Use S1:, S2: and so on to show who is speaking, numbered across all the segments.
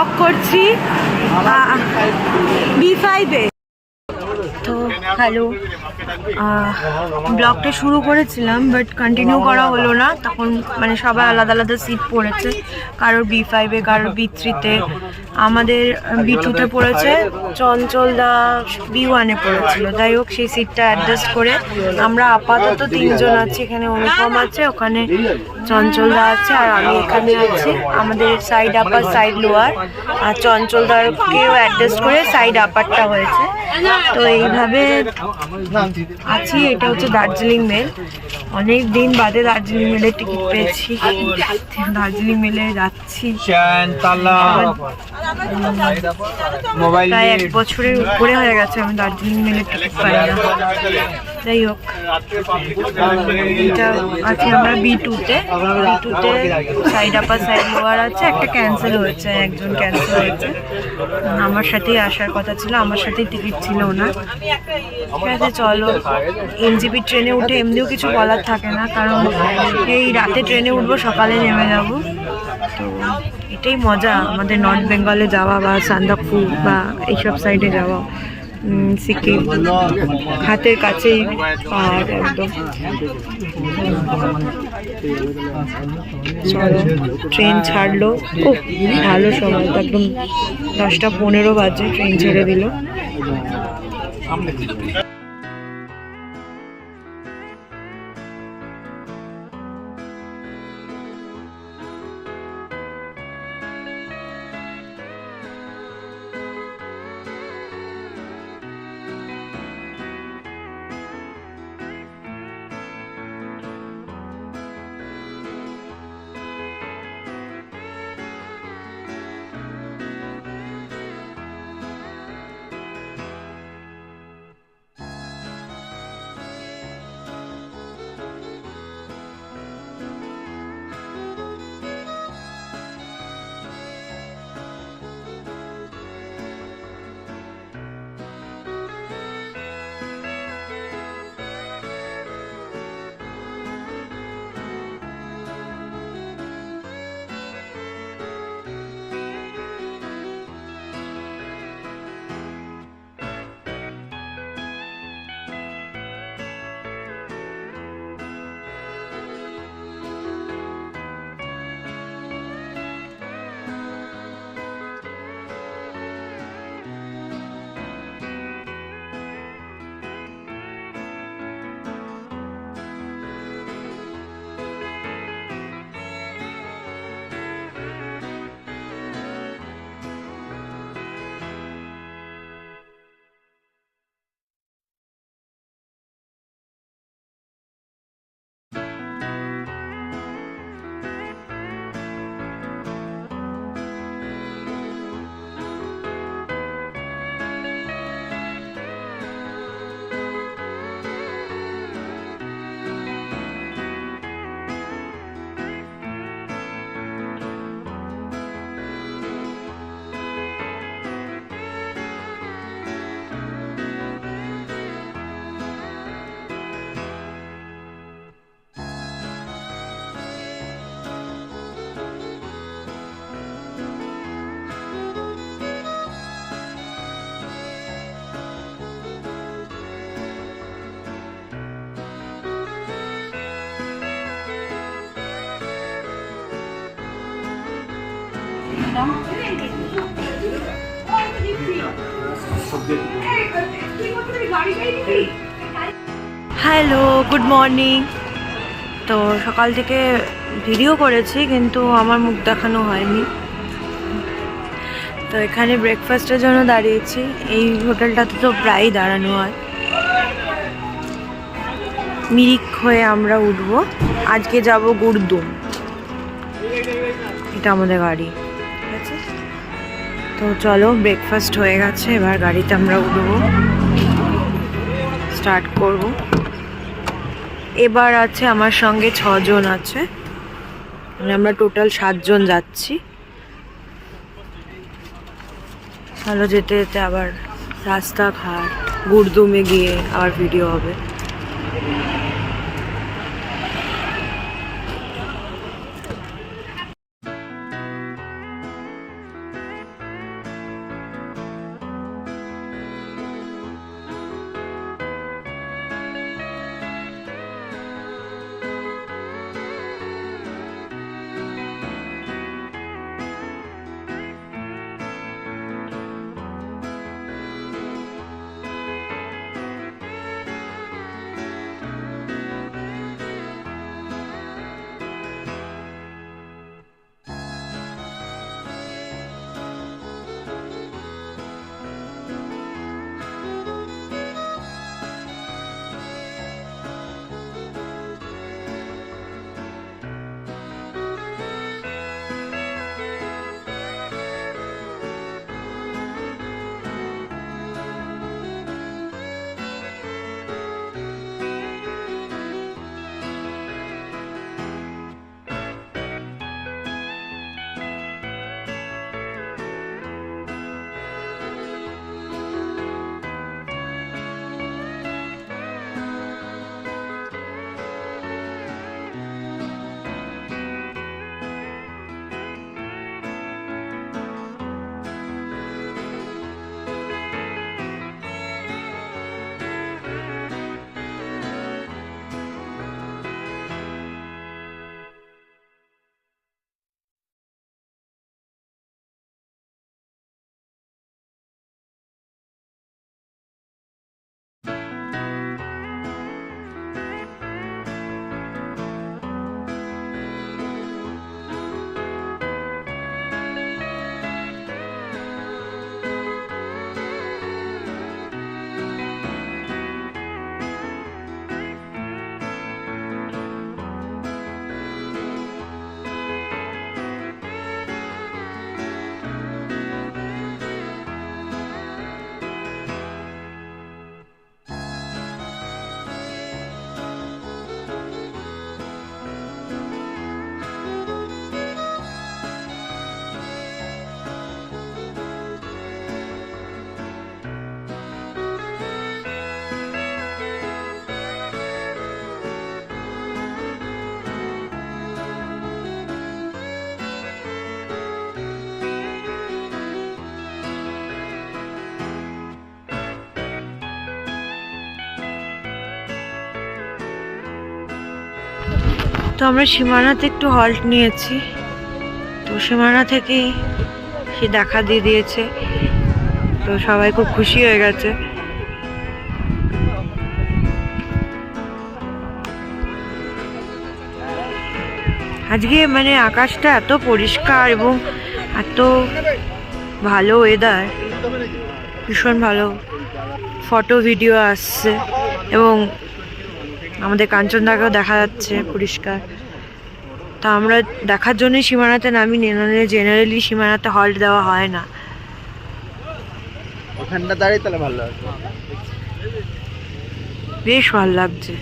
S1: Blog করছি B ফাইভে তো হ্যালো ব্লগটা শুরু করেছিলাম বাট কন্টিনিউ করা হলো না। তখন মানে সবাই আলাদা আলাদা সিট পড়েছে কারোর বি ফাইভে কারোর বি থ্রিতে আমাদের বি টুতে পড়েছে, চঞ্চল দা বি ওয়ানে পড়েছিল। যাই হোক, সেই সিটটা অ্যাডজাস্ট করে আমরা আপাতত তিনজন আছি, এখানে অনুপম আছে, ওখানে চঞ্চল দা আছে, আর আমি এখানে আছি। আমাদের সাইড আপার সাইড লোয়ার আর চঞ্চল দারকেও অ্যাডজাস্ট করে সাইড আপারটা হয়েছে। তো এইভাবে আছি এটা হচ্ছে দার্জিলিং মেল। অনেক দিন বাদে দার্জিলিং মেলের টিকিট পেয়েছি। দার্জিলিং মেলে যাচ্ছি। প্রায় এক বছরের উপরে হয়ে গেছে আমি দার্জিলিং মেলের টিকিট পাই না। যাই হোক, এটা আছি আমরা বি টুতে বি টুতে সাইড আপার সাইড লোয়ার আছে, একটা ক্যান্সেল হয়েছে, একজন ক্যান্সেল হয়েছে। আমার সাথেই আসার কথা ছিল, আমার সাথেই টিকিট ছিল না ঠিক আছে, চলো এনজিপি ট্রেনে উঠে এমনিও কিছু বলার থাকে না, কারণ এই রাতে ট্রেনে উঠবো, সকালে নেমে যাব। তো এটাই মজা, আমাদের নর্থ বেঙ্গলে যাওয়া বা সান্দাকফু বা এইসব সাইডে যাওয়া। সিকিম। হাতের কাছেই পাহাড় একদম। ট্রেন ছাড়লো। খুব ভালো সময়। একদম দশটা পনেরো বাজে, ট্রেন ছেড়ে দিল। হ্যালো গুড মর্নিং তো সকাল থেকে ভিডিও করেছি, কিন্তু আমার মুখ দেখানো হয়নি। তো এখানে ব্রেকফাস্টের জন্য দাঁড়িয়েছি। এই হোটেলটাতে তো প্রায়ই দাঁড়ানো হয়। মিরিক হয়ে আমরা উঠবো। আজকে যাব গুড়দুম এটা আমাদের গাড়ি। তো চলো ব্রেকফাস্ট হয়ে গেছে, এবার গাড়িতে আমরা উঠবো। স্টার্ট করব। এবার আছে আমার সঙ্গে ছজন আছে। মানে আমরা টোটাল সাতজন যাচ্ছি। চলো, যেতে যেতে আবার রাস্তাঘাট, গুড়দুমে গিয়ে আবার ভিডিও হবে। তো আমরা সীমানাতে একটু হল্ট নিয়েছি। তো সীমানা থেকেই সে দেখা দিয়ে দিয়েছে। তো সবাই খুব খুশি হয়ে গেছে। আজকে মানে আকাশটা এত পরিষ্কার এবং এত ভালো ওয়েদার ভীষণ ভালো ফটো ভিডিও আসছে এবং আমাদের কাঞ্চনদাকেও দেখা যাচ্ছে পরিষ্কার। তা আমরা দেখার জন্যই সীমানাতে নামি নাহলে জেনারেলি সীমানাতে হল্ট দেওয়া হয় না।
S2: ওখানটা দাঁড়িয়ে তাহলে ভালো লাগবে
S1: বেশ ভালো লাগছে।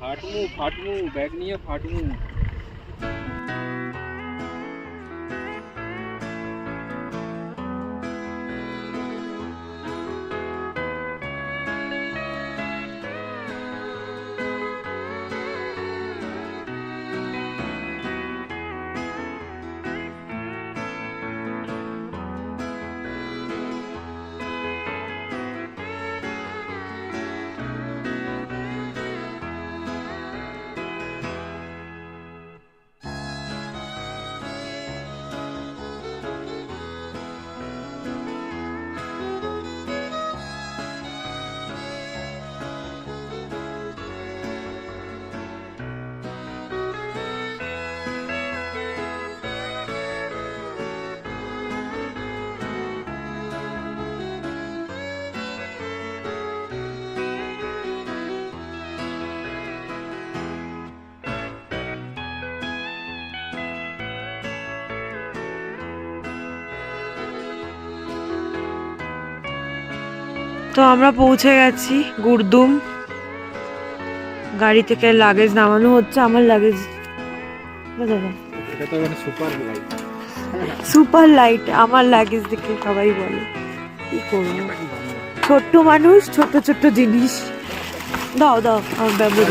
S2: ফাটমু ফাটমু ব্যাগ নিয়ে ফাটমু।
S1: তো আমরা পৌঁছে গেছি গুরদুম। গাড়ি থেকে লাগেজ নামানো হচ্ছে আমার লাগেজ
S2: সুপার লাইট
S1: আমার লাগেজ দেখে সবাই বলে কি করব? ছোট্ট মানুষ ছোট ছোট জিনিস। দাও দাও আমার ব্যবহার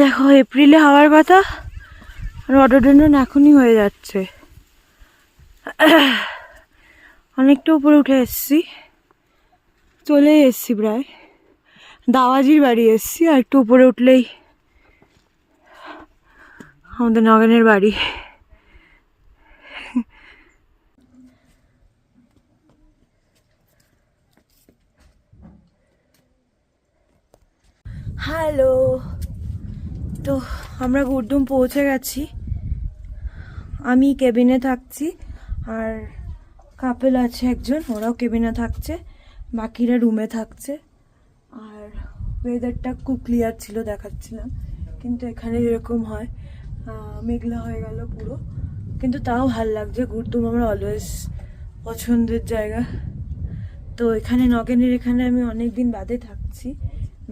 S1: দেখো এপ্রিলে হওয়ার কথা। রডোডেন্ড্রন এখনই হয়ে যাচ্ছে। অনেকটা উপরে উঠে এসছি। চলে এসছি প্রায়। দাওয়াজির বাড়ি এসছি, আর একটু উপরে উঠলেই আমাদের নগেনের বাড়ি। হ্যালো তো আমরা গুরদুম পৌঁছে গেছি। আমি কেবিনে থাকছি আর কাপেল আছে একজন, ওরাও কেবিনে থাকছে, বাকিরা রুমে থাকছে। আর ওয়েদারটা খুব ক্লিয়ার ছিল, দেখাচ্ছিলাম। কিন্তু এখানে এরকম হয় মেঘলা হয়ে গেল পুরো। কিন্তু তাও ভালো লাগছে, গুরদুম আমার অলওয়েজ পছন্দের জায়গা। তো এখানে নগেনের এখানে আমি অনেক দিন বাদে থাকছি,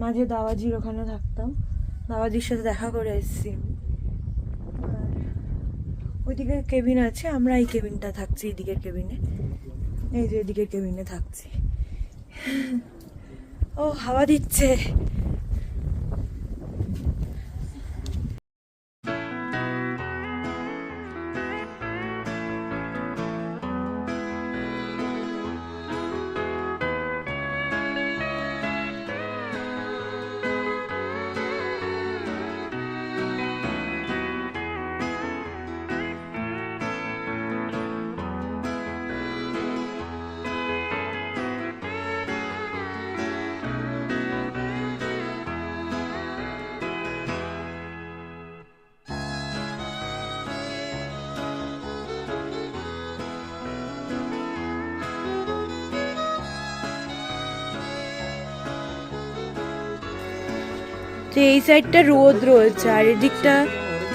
S1: মাঝে দাওয়াজির ওখানে থাকতাম। দাওয়াজির সাথে দেখা করে এসেছি। ওইদিকে কেবিন আছে, আমরা এই কেবিনটা থাকছি, এদিকের কেবিনে। এই যে এদিকের কেবিনে থাকছি। ও হাওয়া দিচ্ছে। তো এই সাইডটা রোদ রয়েছে, আর এদিকটা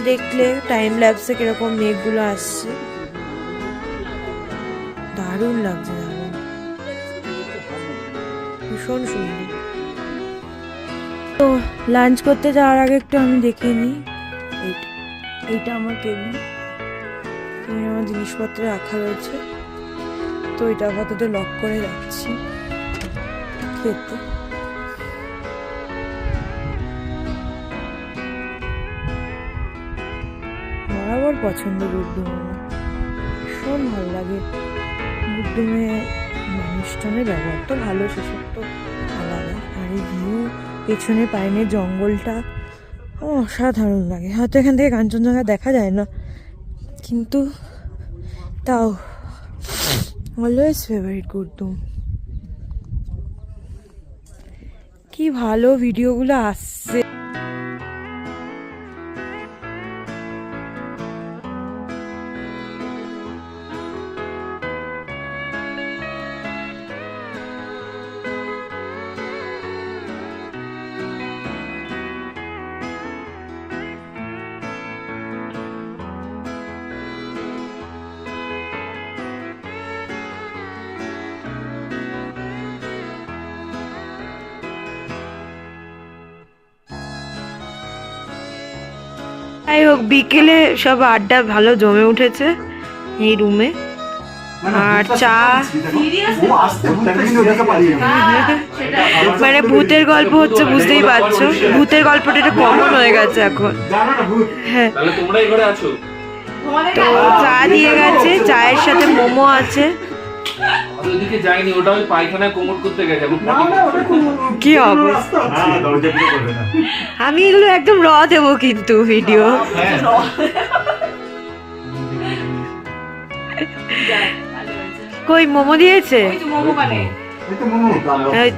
S1: দেখলে টাইম ল্যাপসে কীরকম মেঘগুলো আসছে। দারুণ লাগছে, দারুণ। ভীষণ সুন্দর। তো লাঞ্চ করতে যাওয়ার আগে একটু আমি দেখে নিই এইটা আমার কেবিন। এখানে আমার জিনিসপত্র রাখা রয়েছে। তো এটা আপাতত লক করে যাচ্ছি খেতে। বরাবর পছন্দ আমার ভীষণ ভালো লাগে। গুড্ডুমে অনুষ্ঠানের ব্যবহার তো ভালো, সেসব তো আলাদা। আর এই ভিউ, পেছনে পাইনের জঙ্গলটা, অসাধারণ লাগে। হয়তো এখান থেকে কাঞ্চনজঙ্ঘা দেখা যায় না, কিন্তু তাও অলওয়েজ ফেভারিট গুড্ডুম কি ভালো ভিডিওগুলো আসছে। যাই হোক বিকেলে সব আড্ডা ভালো জমে উঠেছে এই রুমে। আর চা মানে ভূতের গল্প হচ্ছে বুঝতেই পারছ। ভূতের গল্পটা একটু কমন হয়ে গেছে এখন। হ্যাঁ। তো চা দিয়ে গেছে চায়ের সাথে মোমো আছে।
S2: ওইদিকে যাইনি ওটা ওই পায়খানায় কোমর করতে গেছে আমি
S1: কি অবস্থা? আমি এগুলো একদম র দেবো কিন্তু ভিডিও কই মোমো দিয়েছে?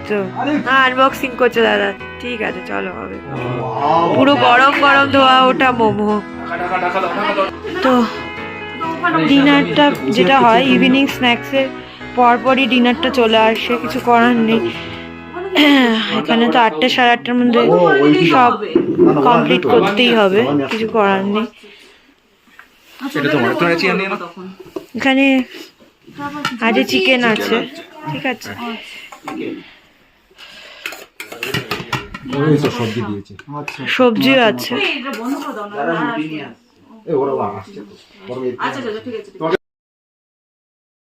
S1: তো হ্যাঁ আনবক্সিং করছে দাদা। ঠিক আছে চলো হবে। পুরো গরম গরম ধোয়া ওটা মোমো। তো ডিনারটা যেটা হয় ইভিনিং স্ন্যাক্সের পরপরই ডিনারটা চলে আসে কিছু করার নেই। এখানে তো আটটা সাড়ে আটটার মধ্যে সব কমপ্লিট করতেই হবে কিছু করার নেই। এখানে আজে চিকেন আছে। ঠিক আছে। সবজিও আছে।
S3: বরং এই-